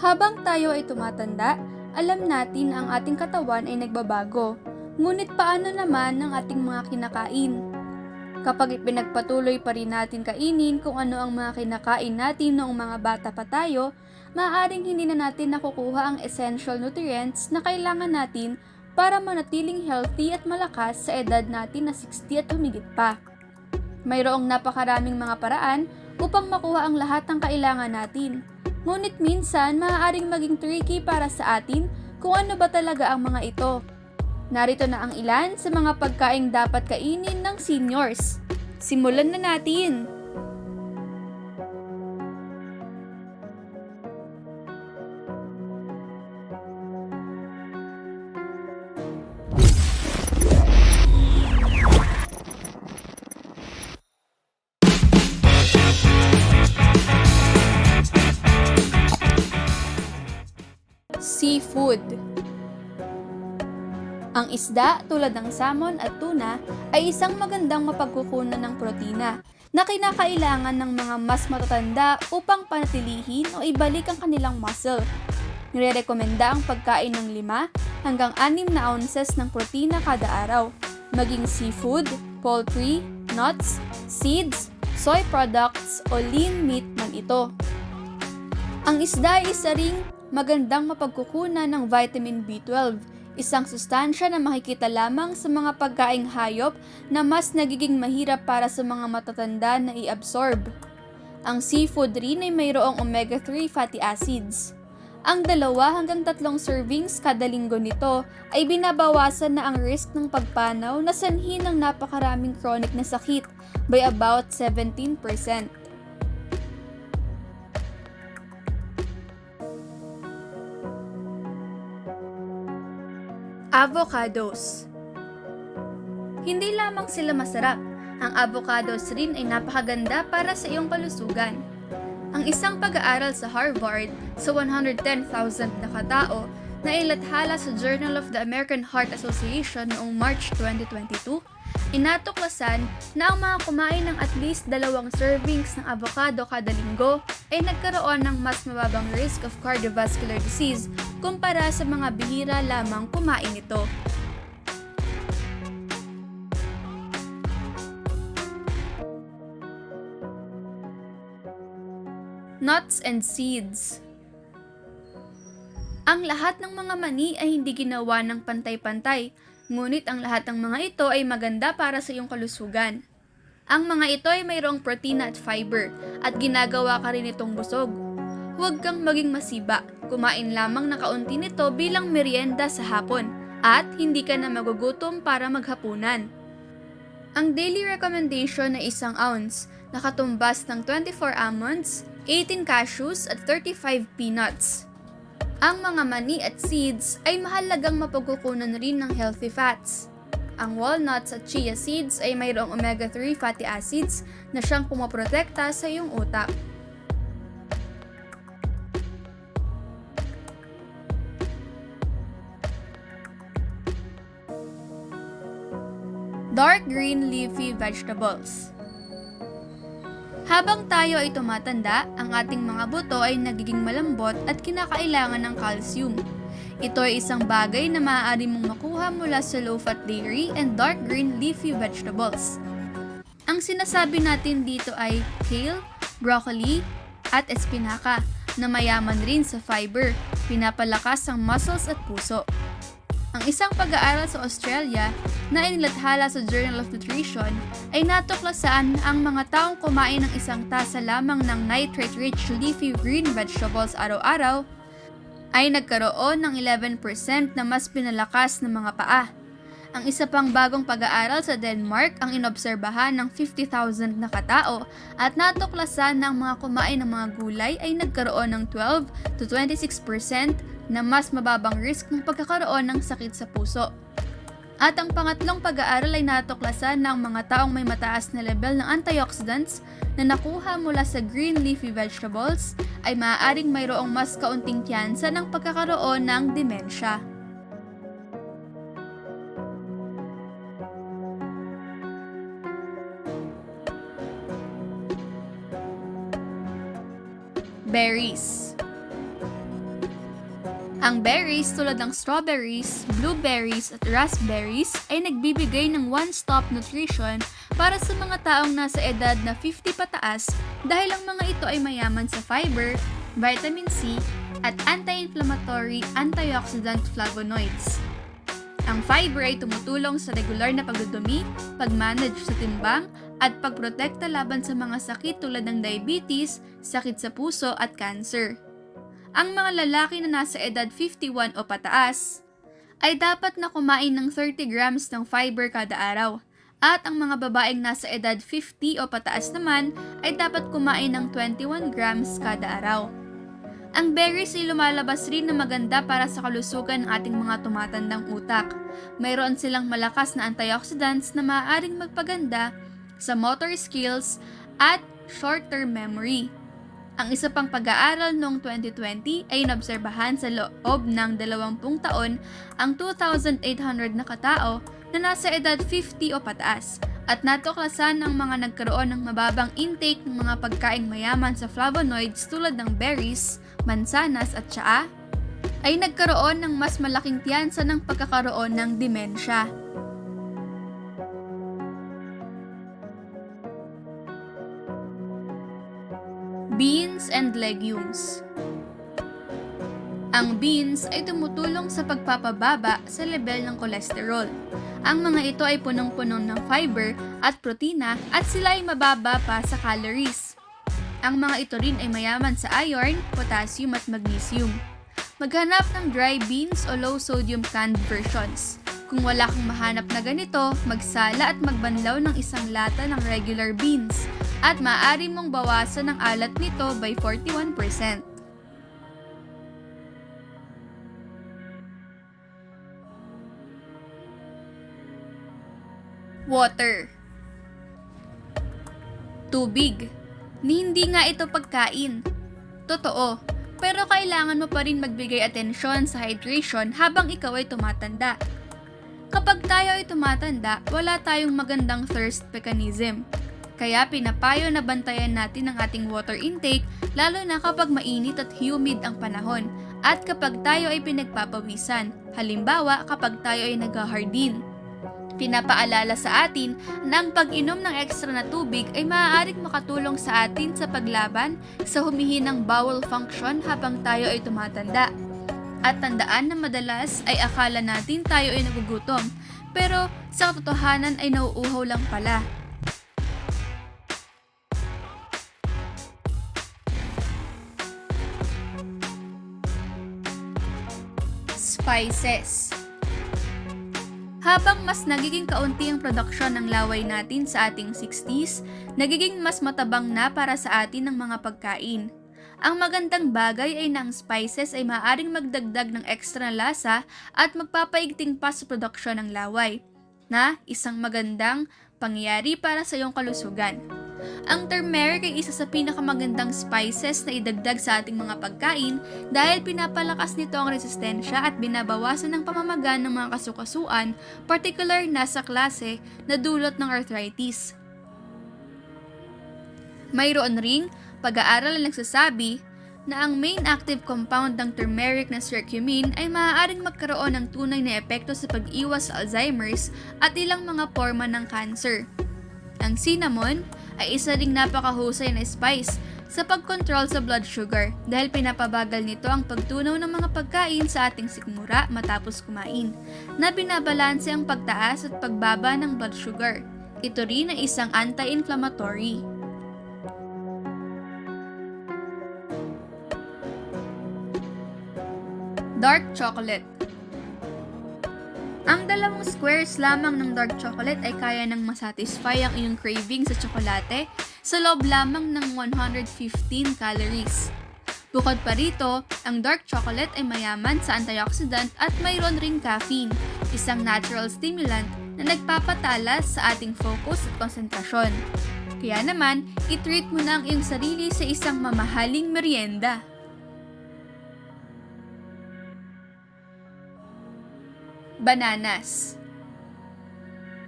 Habang tayo ay tumatanda, alam natin na ang ating katawan ay nagbabago. Ngunit paano naman ang ating mga kinakain? Kapag ipinagpatuloy pa rin natin kainin kung ano ang mga kinakain natin noong mga bata pa tayo, maaaring hindi na natin nakukuha ang essential nutrients na kailangan natin para manatiling healthy at malakas sa edad natin na 60 at humigit pa. Mayroong napakaraming mga paraan upang makuha ang lahat ng kailangan natin. Ngunit minsan, maaaring maging tricky para sa atin kung ano ba talaga ang mga ito. Narito na ang ilan sa mga pagkaing dapat kainin ng seniors. Simulan na natin! Seafood Ang isda tulad ng salmon at tuna ay isang magandang mapagkukunan ng protina na kinakailangan ng mga mas matatanda upang panatilihin o ibalik ang kanilang muscle. Nirerekomenda ang pagkain ng 5 hanggang 6 na ounces ng protina kada araw, maging seafood, poultry, nuts, seeds, soy products o lean meat man ito. Ang isda ay isa ring magandang mapagkukunan ng vitamin B12, isang sustansya na makikita lamang sa mga pagkaing hayop na mas nagiging mahirap para sa mga matatanda na i-absorb. Ang seafood rin ay mayroong omega-3 fatty acids. Ang dalawa hanggang tatlong servings kada linggo nito ay binabawasan na ang risk ng pagpanaw na sanhi ng napakaraming chronic na sakit by about 17%. Avocados Hindi lamang sila masarap, ang avocados rin ay napakaganda para sa iyong kalusugan. Ang isang pag-aaral sa Harvard sa 110,000 na katao na ilathala sa Journal of the American Heart Association noong March 2022, inatuklasan na ang mga kumain ng at least dalawang servings ng avocado kada linggo ay nagkaroon ng mas mababang risk of cardiovascular disease kumpara sa mga bihira lamang kumain ito. Nuts and seeds Ang lahat ng mga mani ay hindi ginawa ng pantay-pantay, ngunit ang lahat ng mga ito ay maganda para sa iyong kalusugan. Ang mga ito ay mayroong protina at fiber at ginagawa ka rin itong busog. Huwag kang maging masiba, kumain lamang na kaunti nito bilang merienda sa hapon at hindi ka na magugutom para maghapunan. Ang daily recommendation ay isang ounce, nakatumbas ng 24 almonds, 18 cashews at 35 peanuts. Ang mga mani at seeds ay mahalagang mapagkukunan rin ng healthy fats. Ang walnuts at chia seeds ay mayroong omega-3 fatty acids na siyang pumaprotekta sa iyong utak. Dark green leafy vegetables. Habang tayo ay tumatanda, ang ating mga buto ay nagiging malambot at kinakailangan ng calcium. Ito ay isang bagay na maaari mong makuha mula sa low-fat dairy and dark green leafy vegetables. Ang sinasabi natin dito ay kale, broccoli, at espinaka na mayaman rin sa fiber, pinapalakas ang muscles at puso. Ang isang pag-aaral sa Australia na inilathala sa Journal of Nutrition ay natuklasan ang mga taong kumain ng isang tasa lamang ng nitrate-rich leafy green vegetables araw-araw ay nagkaroon ng 11% na mas pinalakas ng mga paa. Ang isa pang bagong pag-aaral sa Denmark ang inobserbahan ng 50,000 na katao at natuklasan na mga kumain ng mga gulay ay nagkaroon ng 12 to 26% na mas mababang risk ng pagkakaroon ng sakit sa puso. At ang pangatlong pag-aaral ay natuklasan ng mga taong may mataas na level ng antioxidants na nakuha mula sa green leafy vegetables ay maaaring mayroong mas kaunting tiyansa ng pagkakaroon ng demensya. Berries Ang berries tulad ng strawberries, blueberries at raspberries ay nagbibigay ng one-stop nutrition para sa mga taong nasa edad na 50 pataas dahil ang mga ito ay mayaman sa fiber, vitamin C, at anti-inflammatory antioxidant flavonoids. Ang fiber ay tumutulong sa regular na pagdudumi, pag-manage sa timbang, at pagprotekta laban sa mga sakit tulad ng diabetes, sakit sa puso at cancer. Ang mga lalaki na nasa edad 51 o pataas ay dapat na kumain ng 30 grams ng fiber kada araw. At ang mga babaeng nasa edad 50 o pataas naman ay dapat kumain ng 21 grams kada araw. Ang berries ay lumalabas rin na maganda para sa kalusugan ng ating mga tumatandang utak. Mayroon silang malakas na antioxidants na maaaring magpaganda sa motor skills at short-term memory. Ang isa pang pag-aaral noong 2020 ay inobserbahan sa loob ng 20 taon ang 2,800 na katao na nasa edad 50 o pataas at natuklasan ng mga nagkaroon ng mababang intake ng mga pagkaing mayaman sa flavonoids tulad ng berries, mansanas at tsaa ay nagkaroon ng mas malaking tiyansa ng pagkakaroon ng demensya. And legumes. Ang beans ay tumutulong sa pagpapababa sa level ng kolesterol. Ang mga ito ay punong-puno ng fiber at protina at sila ay mababa pa sa calories. Ang mga ito rin ay mayaman sa iron, potassium at magnesium. Maghanap ng dry beans o low sodium canned versions. Kung wala kang mahanap na ganito, magsala at magbanlaw ng isang lata ng regular beans at maaari mong bawasan ang alat nito by 41%. Water Tubig Ni hindi nga ito pagkain. Totoo, pero kailangan mo pa rin magbigay atensyon sa hydration habang ikaw ay tumatanda. Kapag tayo ay tumatanda, wala tayong magandang thirst mechanism. Kaya pinapayo na bantayan natin ang ating water intake lalo na kapag mainit at humid ang panahon at kapag tayo ay pinagpapawisan, halimbawa kapag tayo ay nag-hardin. Pinapaalala sa atin na ang pag-inom ng ekstra na tubig ay maaaring makatulong sa atin sa paglaban sa humihinang bowel function habang tayo ay tumatanda. At tandaan na madalas ay akala natin tayo ay nagugutom, pero sa katotohanan ay nauuhaw lang pala. Spices habang mas nagiging kaunti ang produksyon ng laway natin sa ating 60s, nagiging mas matabang na para sa atin ng mga pagkain. Ang magandang bagay ay na ang spices ay maaaring magdagdag ng ekstra lasa at magpapaigting pa sa produksyon ng laway, na isang magandang pangyayari para sa iyong kalusugan. Ang turmeric ay isa sa pinakamagandang spices na idagdag sa ating mga pagkain dahil pinapalakas nito ang resistensya at binabawasan ng pamamaga ng mga kasukasuan, particular na sa klase na dulot ng arthritis. Mayroon ring pag-aaral na nagsasabi na ang main active compound ng turmeric na curcumin ay maaaring magkaroon ng tunay na epekto sa pag-iwas sa Alzheimer's at ilang mga forma ng cancer. Ang cinnamon ay isa ding napakahusay na spice sa pagkontrol sa blood sugar dahil pinapabagal nito ang pagtunaw ng mga pagkain sa ating sikmura matapos kumain, na binabalanse ang pagtaas at pagbaba ng blood sugar. Ito rin ay isang anti-inflammatory. Dark chocolate ang dalawang squares lamang ng dark chocolate ay kaya nang masatisfy ang iyong craving sa tsokolate sa loob lamang ng 115 calories. Bukod pa rito, ang dark chocolate ay mayaman sa antioxidant at mayroon ring caffeine, isang natural stimulant na nagpapatalas sa ating focus at konsentrasyon. Kaya naman, i-treat mo na ang iyong sarili sa isang mamahaling merienda. Bananas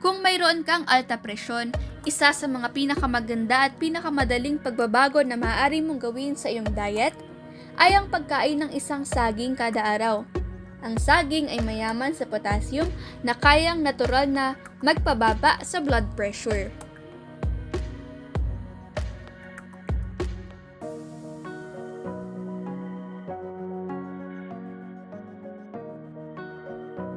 Kung mayroon kang alta presyon, isa sa mga pinakamaganda at pinakamadaling pagbabago na maaari mong gawin sa iyong diet ay ang pagkain ng isang saging kada araw. Ang saging ay mayaman sa potassium na kayang natural na magpababa sa blood pressure.